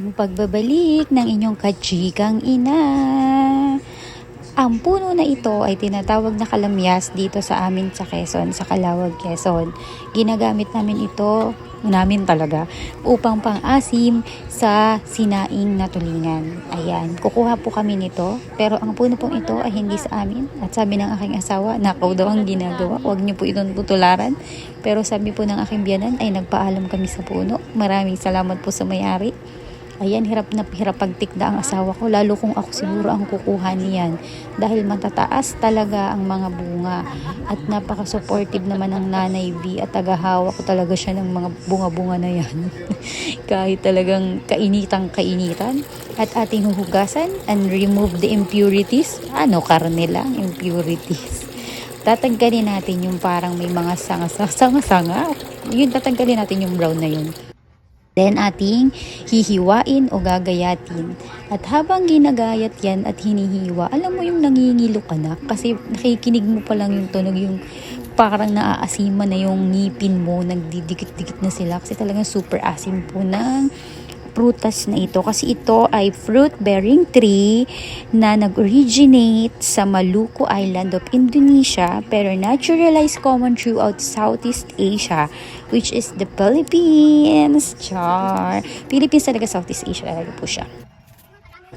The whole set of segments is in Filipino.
Ang pagbabalik ng inyong kachikang ina. Ang puno na ito ay tinatawag na kalamyas dito sa amin sa Quezon, sa Calawag, Quezon. Ginagamit namin ito, namin talaga, upang pang-asim sa sinaing na tulingan. Ayan, kukuha po kami nito, pero ang puno pong ito ay hindi sa amin. At sabi ng aking asawa, nakaw daw ang ginagawa, huwag niyo po itong putularan. Pero sabi po ng aking biyanan ay nagpaalam kami sa puno. Maraming salamat po sa may-ari. Ayan, hirap na hirap pagtikda ang asawa ko, lalo kung ako siguro ang kukuha niyan. Dahil matataas talaga ang mga bunga at napaka-supportive naman ng nanay V at tagahawak ko talaga siya ng mga bunga-bunga na yan. Kahit talagang kainitang kainitan at ating huhugasan and remove the impurities. Ano, karne lang, impurities. Tatanggalin natin yung parang may mga sanga-sanga. Yun, tatanggalin natin yung brown na yun. Then ating hihiwain o gagayatin. At habang ginagayat yan at hinihiwa, alam mo yung nangingilo ka na kasi nakikinig mo pa lang yung tunog yung parang naaasima na yung ngipin mo, nagdidikit-dikit na sila kasi talagang super asim po ng prutas na ito kasi ito ay fruit bearing tree na nag-originate sa Maluku Island of Indonesia pero naturalized common throughout Southeast Asia which is the Philippines. Char. Philippines talaga Southeast Asia talaga po siya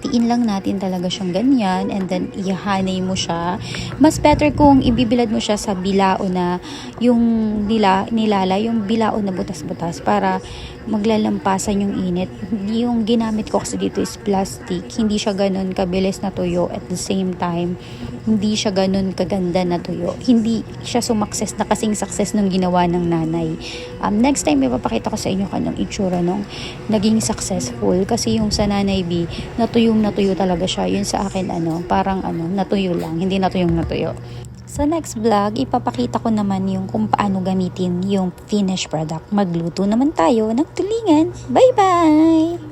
tiin lang natin talaga siyang ganyan and then ihanay mo siya. Mas better kung ibibilad mo siya sa bilao na yung nila, nilala, yung bilao na butas-butas para maglalampasan yung init. Yung ginamit ko kasi dito is plastic. Hindi siya ganun kabilis na tuyo at the same time hindi siya ganun kaganda na tuyo. Hindi siya sumakses na kasing success nung ginawa ng nanay. Um, next time, ipapakita ko sa inyo kanong itsura nung naging successful. Kasi yung sa nanay B, natuyong natuyo talaga siya. Yun sa akin, ano, parang ano, natuyo lang. Hindi natuyong natuyo. Sa next vlog, ipapakita ko naman yung kung paano gamitin yung finished product. Magluto naman tayo ng tulingan. Bye-bye!